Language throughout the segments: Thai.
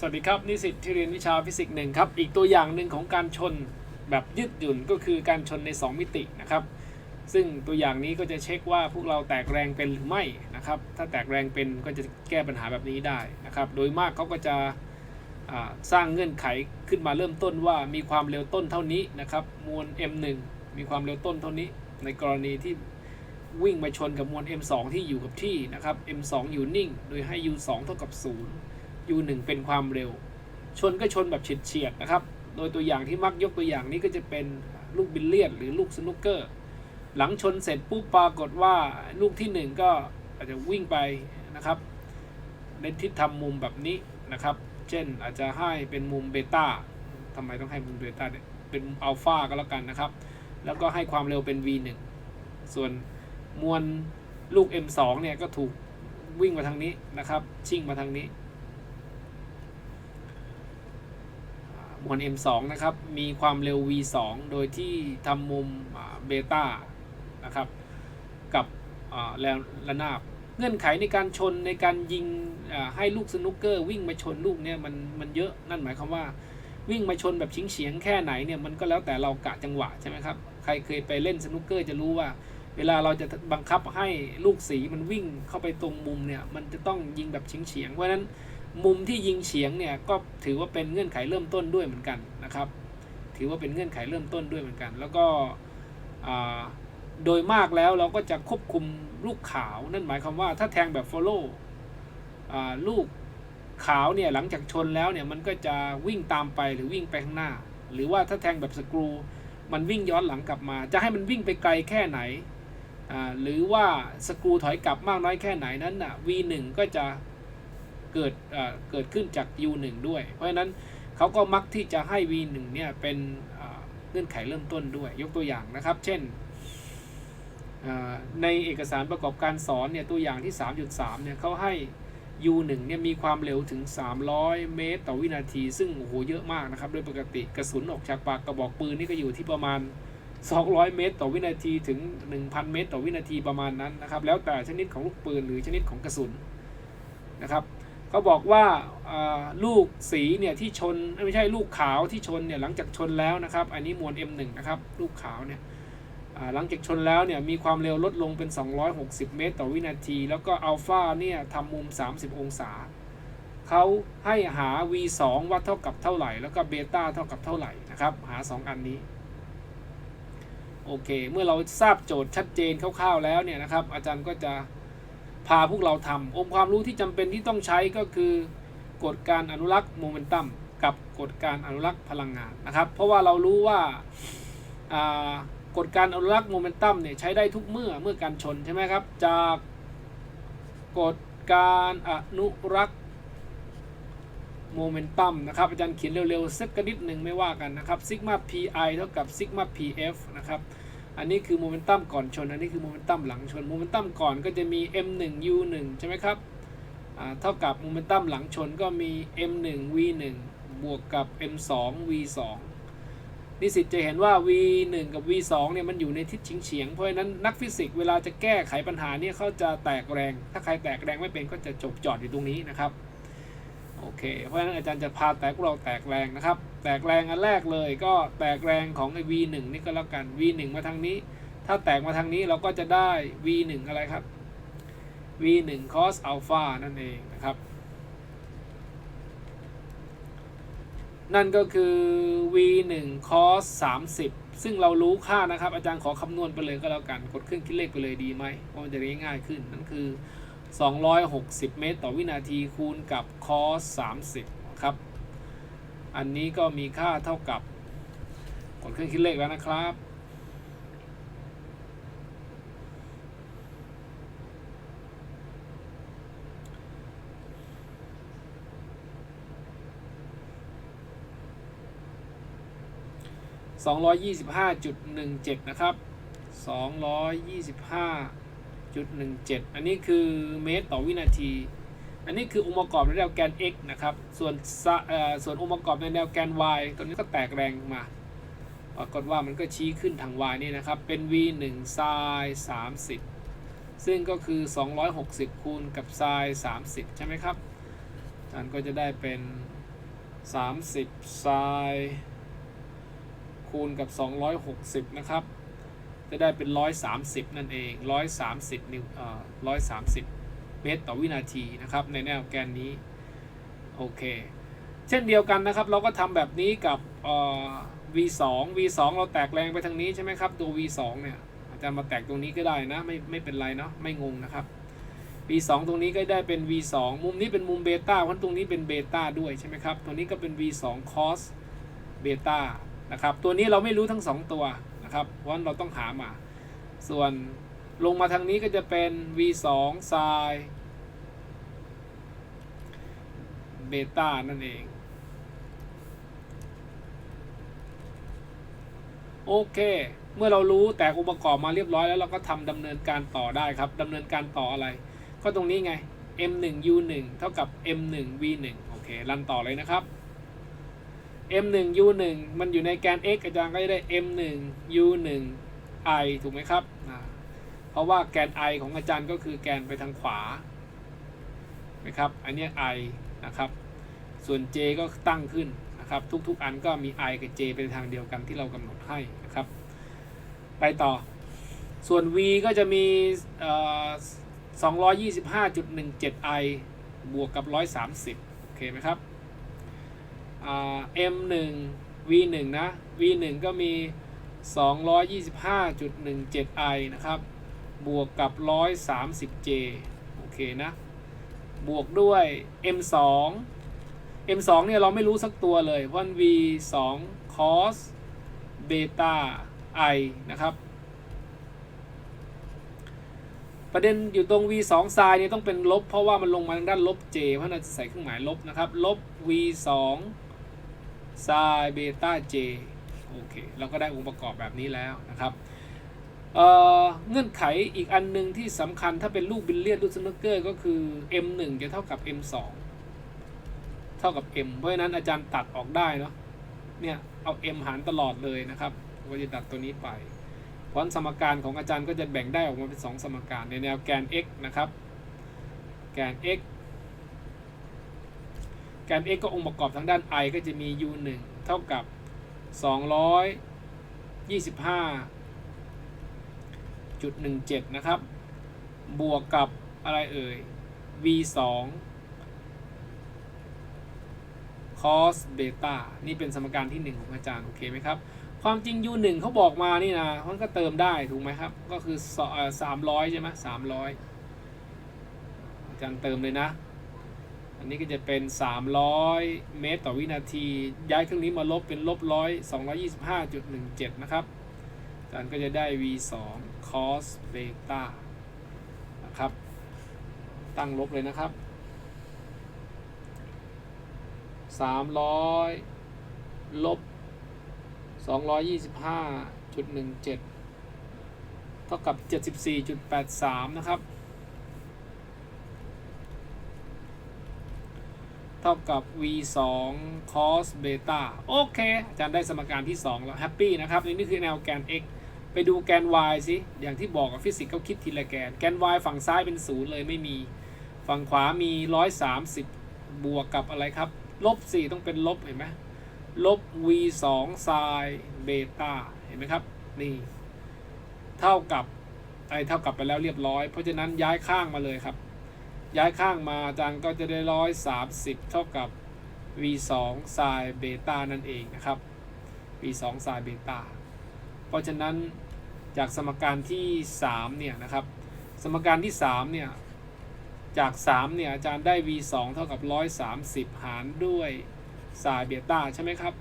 สวัสดีครับ นิสิตที่เรียนวิชาฟิสิกส์หนึ่งครับ อีกตัวอย่างหนึ่งของการชนแบบยืดหยุ่นก็คือการชนใน 2 มิตินะครับ ซึ่งตัวอย่างนี้ก็จะเช็คว่าพวกเราแตกแรงเป็นหรือไม่นะครับ ถ้าแตกแรงเป็นก็จะแก้ปัญหาแบบนี้ได้นะครับ โดยมากเขาก็จะสร้างเงื่อนไขขึ้นมาเริ่มต้นว่ามีความเร็วต้นเท่านี้นะครับมวล m1 มีความเร็วต้นเท่านี้ ในกรณีที่วิ่งมาชนกับมวล m2 ที่อยู่กับที่นะครับ m2 อยู่นิ่ง โดยให้ u2 เท่ากับ 0 u1 เป็นความเร็ว ชนก็ชนแบบเฉียดๆนะครับ โดยตัวอย่างที่มักยกตัวอย่างนี้ก็จะเป็นลูกบิลเลียนหรือลูกสนุกเกอร์ หลังชนเสร็จปุ๊บปรากฏว่าลูกที่หนึ่งก็อาจจะวิ่งไปนะครับในทิศทำมุมแบบนี้นะครับ เช่นอาจจะให้เป็นมุมเบต้าทำไมต้องให้มุมเบต้าเนี่ยเป็นอัลฟาก็แล้วกันนะครับ แล้วก็ให้ความเร็วเป็น v1 ส่วนมวลลูก m2 เนี่ยก็ถูกวิ่งมาทางนี้นะครับ ชิ่งมาทางนี้ มวล m2 นะครับ มีความเร็ว v2 โดยที่ทำมุมเบต้านะครับ กับแรงระนาบ เงื่อนไขในการชนในการยิงให้ลูกสนุกเกอร์วิ่งมาชนลูกเนี่ยมันมันเยอะนั่นหมายความว่าวิ่งมาชนแบบชิงเฉียงแค่ไหนเนี่ยมันก็แล้วแต่เรากะจังหวะใช่ไหมครับ ใครเคยไปเล่นสนุกเกอร์จะรู้ว่า เวลาเราจะบังคับให้ลูกสีมันวิ่งเข้าไปตรงมุมเนี่ยมันจะต้องยิงแบบชิงเฉียงเพราะฉะนั้น มุมที่ยิงเฉียงเนี่ยก็ถือว่าเป็นเงื่อนไขเริ่มต้นด้วยเหมือนกันนะครับ ถือว่าเป็นเงื่อนไขเริ่มต้นด้วยเหมือนกัน แล้วก็โดยมากแล้วเราก็จะควบคุมลูกขาว นั่นหมายความว่าถ้าแทงแบบ follow ลูกขาวเนี่ยหลังจากชนแล้วเนี่ยมันก็จะวิ่งตามไปหรือวิ่งไปข้างหน้า หรือว่าถ้าแทงแบบสกรู มันวิ่งย้อนหลังกลับมา จะให้มันวิ่งไปไกลแค่ไหนหรือว่าสกรูถอยกลับมากน้อยแค่ไหนนั้นน่ะ V1 ก็จะ เกิดเกิดขึ้นจาก U1 ด้วย เพราะฉะนั้นเขาก็มักที่จะให้ V1 เนี่ยเป็นเงื่อนไขเริ่มต้นด้วย ยกตัวอย่างนะครับ เช่นในเอกสารประกอบการสอนเนี่ยตัวอย่างที่ 3.3เนี่ยเขาให้ U1 เนี่ยมีความเร็วถึง 300 เมตร ต่อวินาที ซึ่งโอ้โหเยอะมากนะครับ โดยปกติกระสุนออกจากปากกระบอกปืนนี่ก็อยู่ที่ประมาณ 200 เมตร ต่อวินาทีถึง 1,000 เมตร ต่อวินาทีประมาณนั้นนะครับ แล้วแต่ชนิดของลูกปืนหรือชนิดของกระสุนนะครับ เขาบอกว่าลูกสีเนี่ยที่ชนไม่ใช่ลูกขาวที่ชนเนี่ยหลังจากชนแล้วนะครับ อันนี้มวล M1 นะครับลูกขาวเนี่ยหลังจากชนแล้วเนี่ยมีความเร็วลดลงเป็น 260 เมตร ต่อวินาที แล้วก็อัลฟาเนี่ยทำมุม 30 องศา เขาให้หา v2 ว่าเท่ากับเท่าไหร่ แล้วก็เบต้าเท่ากับเท่าไหร่นะครับ หา 2 อันนี้ โอเค เมื่อเราทราบโจทย์ชัดเจนคร่าวๆแล้วเนี่ยนะครับ อาจารย์ก็จะ พาพวกเราทำองค์ความรู้ที่จำเป็นที่ต้องใช้ก็คือกฎการอนุรักษ์โมเมนตัมกับกฎการอนุรักษ์พลังงานนะครับ เพราะว่าเรารู้ว่ากฎการอนุรักษ์โมเมนตัมเนี่ยใช้ได้ทุกเมื่อเมื่อการชนใช่ไหมครับ จากกฎการอนุรักษ์โมเมนตัมนะครับอาจารย์เขียนเร็วๆสักนิดหนึ่งไม่ว่ากันนะครับซิกมา pi เท่ากับซิกมา pf นะครับ อันนี้คือโมเมนตัมก่อนชน อันนี้คือโมเมนตัมหลังชน โมเมนตัมก่อนก็จะมี m1 u1 ใช่ไหมครับเท่ากับโมเมนตัมหลังชนก็มี m1 v1 บวกกับ m2 v2 นิสิตจะเห็นว่า v1 กับ v2 เนี่ยมันอยู่ในทิศเฉียงๆเพราะฉะนั้นนักฟิสิกส์เวลาจะแก้ไขปัญหาเนี่ยเขาจะแตกแรง ถ้าใครแตกแรงไม่เป็นก็จะจบจอดอยู่ตรงนี้นะครับ โอเค เพราะฉะนั้นอาจารย์จะพาแตกพวกเราแตกแรงนะครับ แตกแรงอันแรกเลยก็แตกแรงของไอ้ v1 นี่ก็แล้วกัน v1 มาทางนี้ ถ้าแตกมาทางนี้เราก็จะได้ v1 อะไรครับ v1 cos alpha นั่นเองนะครับ นั่นก็คือ v1 cos 30 ซึ่งเรารู้ค่านะครับ อาจารย์ขอคำนวณไปเลยก็แล้วกัน กดเครื่องคิดเลขไปเลยดีไหมเพราะมันจะได้ง่ายขึ้น นั่นคือ 260 เมตร ต่อวินาทีคูณกับ cos 30 ครับ อันนี้ก็มีค่าเท่ากับกดเครื่องคิดเลขแล้วนะครับ 225.17 นะครับ 0.17 อันนี้คือเมตรต่อวินาที อันนี้คือองค์ประกอบในแนวแกน x นะครับ ส่วนส่วนองค์ประกอบในแนวแกน y ตัวนี้ก็แตกแรงมา ปรากฏว่ามันก็ชี้ขึ้นทาง y นี่นะครับ เป็น v 1 sin 30 ซึ่งก็คือ 260 คูณกับ sin 30 ใช่ไหมครับอาจารย์ก็จะได้เป็น 30ไซน์คูณกับ 260 นะครับ จะได้เป็น 130 นั่นเอง 130นิวเอ่อ130 เมตรต่อวินาทีนะครับ ในแนวแกนนี้ โอเค เช่นเดียวกันนะครับ เราก็ทำแบบนี้กับเอ่อ v2 v2 เราแตกแรงไปทางนี้ใช่ไหมครับ ตัว v2 เนี่ยอาจารย์มาแตกตรงนี้ก็ได้นะ ไม่ไม่เป็นไรเนาะไม่งงนะครับ v2 ตรงนี้ก็ได้เป็น v2 มุมนี้เป็นมุมเบต้าเพราะตรงนี้เป็นเบต้าด้วยใช่ไหมครับ ตัวนี้ก็เป็น v2 cos เบต้านะครับ ตัวนี้เราไม่รู้ทั้ง 2 ตัว นะครับเพราะฉะนั้นเราต้องหามา ส่วนลงมาทางนี้ก็จะเป็น v2 sin เบต้านั่นเอง โอเคเมื่อเรารู้แตกองค์ประกอบมาเรียบร้อยแล้วเราก็ทำดำเนินการต่อได้ครับดำเนินการต่ออะไร ก็ตรงนี้ไง m1 u1 เท่ากับ m1 v1 โอเค รันต่อเลยนะครับ m1 u1 มันอยู่ในแกน x อาจารย์ก็จะได้ m1 u1 i ถูกไหมครับ เพราะว่าแกน i ของอาจารย์ก็คือแกนไปทางขวานะครับ อันเนี้ย i นะครับ ส่วน j ก็ตั้งขึ้นนะครับ ทุกๆ อันก็มี i กับ j เป็นทางเดียวกันที่เรากำหนดให้นะครับ ไปต่อ ส่วน v ก็จะมี225.17 i บวกกับ 130 โอเคไหมครับ m1 v1 นะ v1 ก็มี 225.17 i นะครับ บวกกับ 130j โอเคนะ บวกด้วย m2 m2 เนี่ยเราไม่รู้สักตัวเลยเพราะ v 2 cos beta i นะครับ ประเด็นอยู่ตรง v 2 sin เนี่ยต้องเป็นลบ เพราะว่ามันลงมาทางด้านลบ j เพราะเราจะใส่เครื่องหมายลบนะครับ ลบ v 2 sin beta j โอเคเราก็ได้องค์ประกอบแบบนี้แล้วนะครับเอ่อเงื่อนไขอีกอันหนึ่งที่สำคัญถ้าเป็นลูกบิลเลียนลูกสนุกเกอร์ก็คือ m 1 จะเท่ากับ m 2 เท่ากับ m เพราะฉะนั้นอาจารย์ตัดออกได้เนาะเนี่ยเอา m หารตลอดเลยนะครับก็จะตัดตัวนี้ไปเพราะสมการของอาจารย์ก็จะแบ่งได้ออกมาเป็น 2 สมการในแนวแกน x นะครับ แกน x แกน x ก็องค์ประกอบทางด้าน i ก็จะมี u 1เท่ากับ 225จุดหนึ่งเจ็ดนะครับ บวกกับอะไรเอ่ย v 2 cos beta นี่เป็นสมการที่ 1 ของอาจารย์ โอเคไหมครับ ความจริง u 1เขาบอกมานี่นะ มันก็เติมได้ ถูกไหมครับ ก็คือสามร้อยใช่ไหมสามร้อยอาจารย์เติมเลยนะ อันนี้ก็จะเป็น 300 เมตรต่อวินาที ย้ายเครื่องนี้มาลบเป็นลบร้อย225.17 นะครับอาจารย์ก็จะได้ v 2 cos beta นะครับ ตั้งลบเลยนะครับ 300 ลบ 225.17 เท่ากับ 74.83 นะครับ ท่ากับ v 2 cos beta โอเคอาจารย์ได้สมการที่ 2 แล้วแฮปปี้นะครับนี่คือแนวแกน x ไปดูแกน y สิ อย่างที่บอกกับฟิสิกส์เขาคิดทีละแกน แกน y ฝั่งซ้ายเป็นศูนย์เลยไม่มี ฝั่งขวามี 130 บวกกับอะไรครับ ลบ 4 ต้องเป็นลบเห็นไหมลบ v 2 sin beta เห็นไหมครับ นี่ เท่ากับไอเท่ากับไปแล้วเรียบร้อย เพราะฉะนั้นย้ายข้างมาเลยครับ ย้ายข้างมาอาจารย์ก็จะได้ร้อยสามสิบเท่ากับ v 2 sin beta นั่นเองนะครับ v 2 sin beta เพราะฉะนั้นจากสมการที่3เนี่ยนะครับ สมการที่3เนี่ยจาก3เนี่ยอาจารย์ได้ v 2 เท่ากับ 130 หารด้วย sin beta ใช่ไหมครับ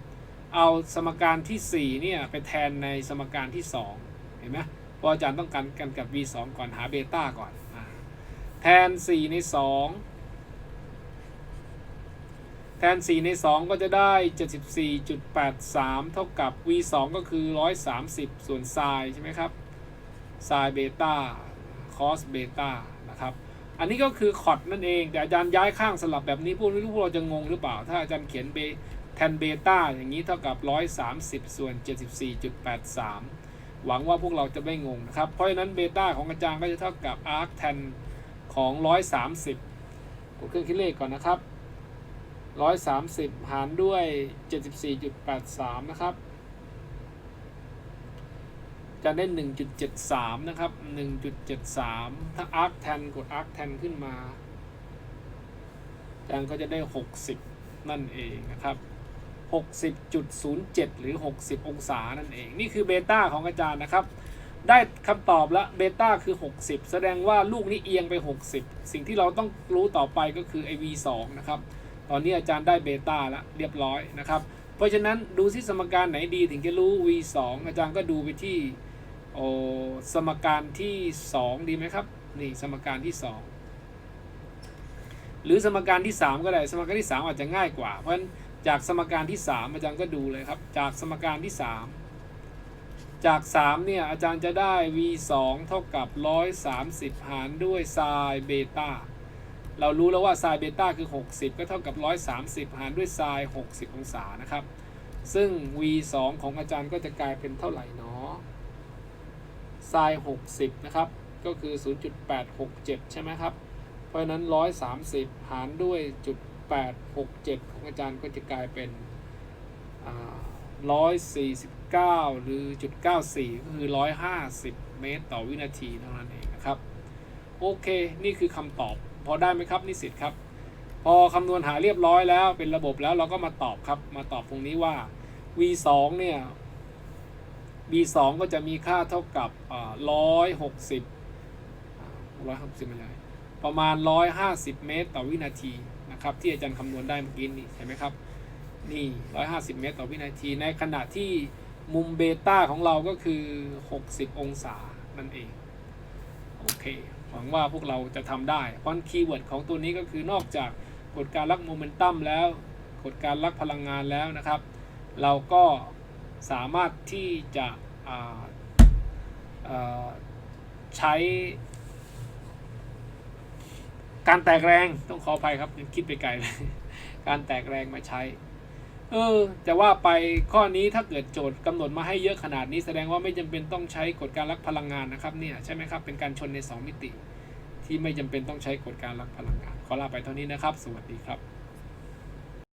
เอาสมการที่4เนี่ยไปแทนในสมการที่ 2 เห็นไหมเพราะอาจารย์ต้องการกันกับ v 2 ก่อนหาเบต้าก่อน แทน 4 ใน 2 แทน 4 ใน 2 ก็จะได้ 74.83 เท่ากับ v 2ก็คือ 130 ส่วน sin ใช่ไหมครับ sin เบต้า cos เบต้านะครับ อันนี้ก็คือคอดนั่นเอง แต่อาจารย์ย้ายข้างสลับแบบนี้พวกนี้พวกเราจะงงหรือเปล่า ถ้าอาจารย์เขียนเบแทนเบต้าอย่างนี้เท่ากับ 130 ส่วน 74.83 หวังว่าพวกเราจะไม่งงนะครับ เพราะฉะนั้นเบต้าของอาจารย์ก็จะเท่ากับ arc tan ของ 130กดเครื่องคิดเลขก่อนนะครับร้อยสามสิบหารด้วยเจ็ดสิบสี่จุดแปดสามนะครับ จะได้หนึ่งจุดเจ็ดสามนะครับหนึ่งจุดเจ็ดสามถ้า arc tan กด arc tan ขึ้นมาจารย์ก็จะได้หกสิบนั่นเองนะครับหกสิบจุดศูนย์เจ็ดหรือหกสิบองศานั่นเอง นี่คือเบต้าของอาจารย์นะครับ ได้คำตอบแล้วเบต้าคือ 60 แสดงว่าลูกนี้เอียงไป 60 สิ่งที่เราต้องรู้ต่อไปก็คือไอ V2 นะครับตอนนี้อาจารย์ได้เบต้าแล้วเรียบร้อยนะครับ เพราะฉะนั้นดูที่สมการไหนดีถึงจะรู้ V2 อาจารย์ก็ดูไปที่โอสมการที่ 2 ดีไหมครับ นี่สมการที่ 2 หรือสมการที่ 3 ก็ได้ สมการที่ 3 อาจจะง่ายกว่า เพราะฉะนั้นจากสมการที่ 3 อาจารย์ก็ดูเลยครับ จากสมการที่ 3 จาก 3 เนี่ย อาจารย์จะได้ v 2เท่ากับ 130 หารด้วยไซน์เบต้า เรารู้แล้วว่าไซน์เบต้าคือ 60 ก็เท่ากับ 130 หารด้วยไซน์60 องศานะครับ ซึ่ง v 2ของอาจารย์ก็จะกลายเป็นเท่าไหร่เนาะไซน์60 นะครับ ก็คือ 0.867 ใช่ไหมครับ เพราะนั้น 130 หารด้วยจุด867 ของอาจารย์ก็จะกลายเป็นอ่ 0.9 หรือจุด94 ก็คือ 150 เมตรต่อวินาทีเท่านั้นเองนะครับ โอเค นี่คือคำตอบ พอได้ไหมครับนิสิตครับ พอคำนวณหาเรียบร้อยแล้วเป็นระบบแล้วเราก็มาตอบครับ มาตอบตรงนี้ว่า v 2 เนี่ย v 2 ก็จะมีค่าเท่ากับร้อยหกสิบร้อยหกสิบอะไรประมาณ 150 เมตรต่อวินาทีนะครับ ที่อาจารย์คำนวณได้เมื่อกี้นี่เห็นไหมครับนี่ 150 เมตรต่อวินาที ในขณะที่ มุมเบต้าของเราก็คือ 60 องศานั่นเอง โอเค หวังว่าพวกเราจะทำได้ เพราะคีย์เวิร์ดของตัวนี้ก็คือนอกจากกฎการลักโมเมนตัมแล้ว กฎการลักพลังงานแล้วนะครับ เราก็สามารถที่จะใช้การแตกแรงต้องขออภัยครับคิดไปไกลเลย การแตกแรงมาใช้ เออจะว่าไปข้อนี้ถ้าเกิดโจทย์กำหนดมาให้เยอะขนาดนี้แสดงว่าไม่จำเป็นต้องใช้กฎการรักพลังงานนะครับเนี่ยใช่ไหมครับเป็นการชนใน 2 มิติ ที่ไม่จำเป็นต้องใช้กฎการรักพลังงาน ขอลาไปเท่านี้นะครับ สวัสดีครับ